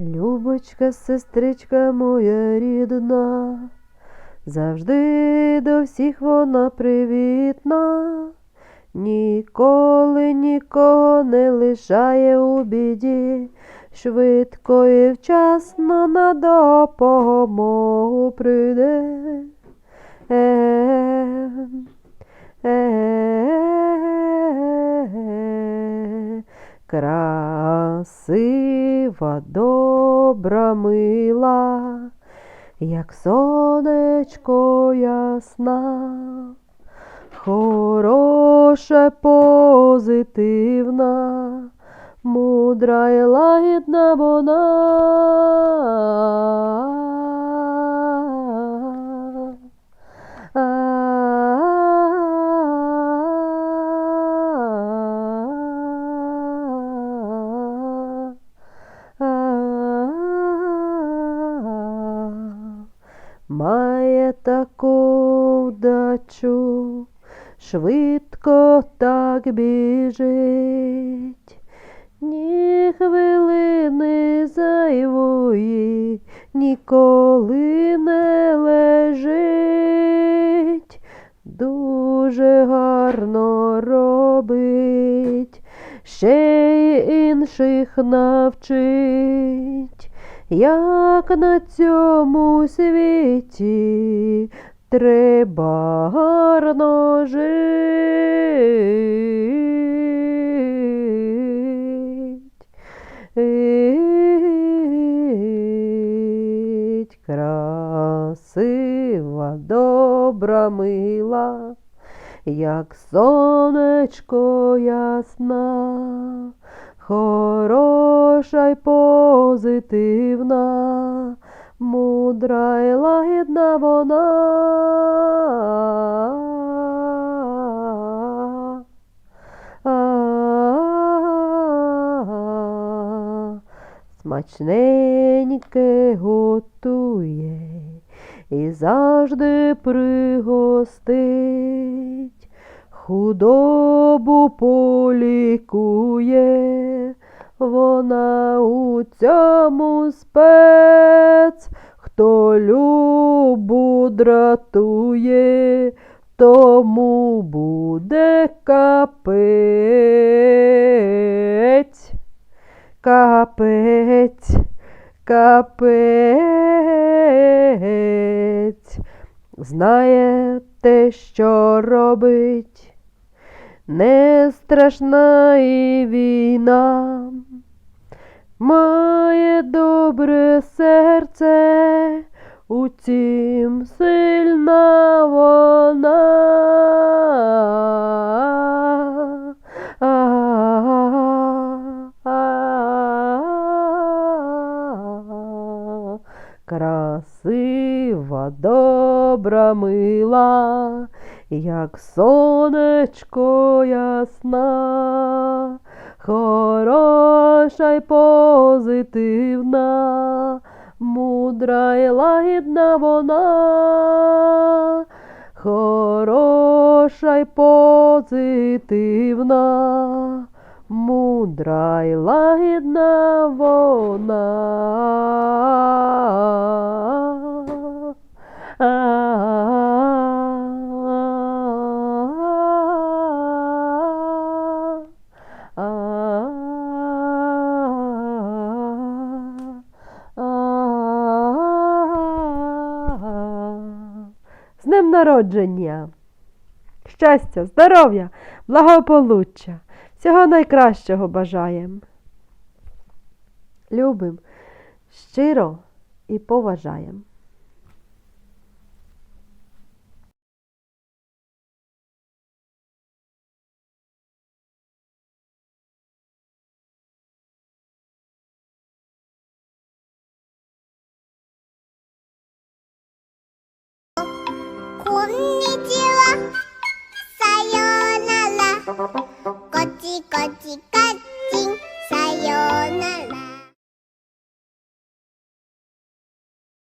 Любочка, сестричка моя рідна, завжди до всіх вона привітна, ніколи нікого не лишає у біді, швидко і вчасно на допомогу прийде. Е, е, красива, добра, мила, як сонечко ясна, хороша, позитивна, мудра і лагідна вона. Має таку вдачу, швидко так біжить, ні хвилини зайвої ніколи не лежить, дуже гарно робить, ще й інших навчить, як на цьому світі треба гарно жить. Красива, добра, мила, як сонечко ясна, хороша й позитивна, мудра й лагідна вона. Смачненьке готує і завжди пригостить, худобу полікує, вона у цьому спец, хто любу дратує, тому буде капець. Капець, капець, знає те, що робить, не страшна і війна, має добре серце, утім сильна вона. Красива, добра, мила, як сонечко ясна, хороша й позитивна, мудра й лагідна вона, хороша й позитивна, мудра й лагідна вона. Народження! Щастя, здоров'я, благополуччя, всього найкращого бажаєм. Любим, щиро і поважаєм. Thank you.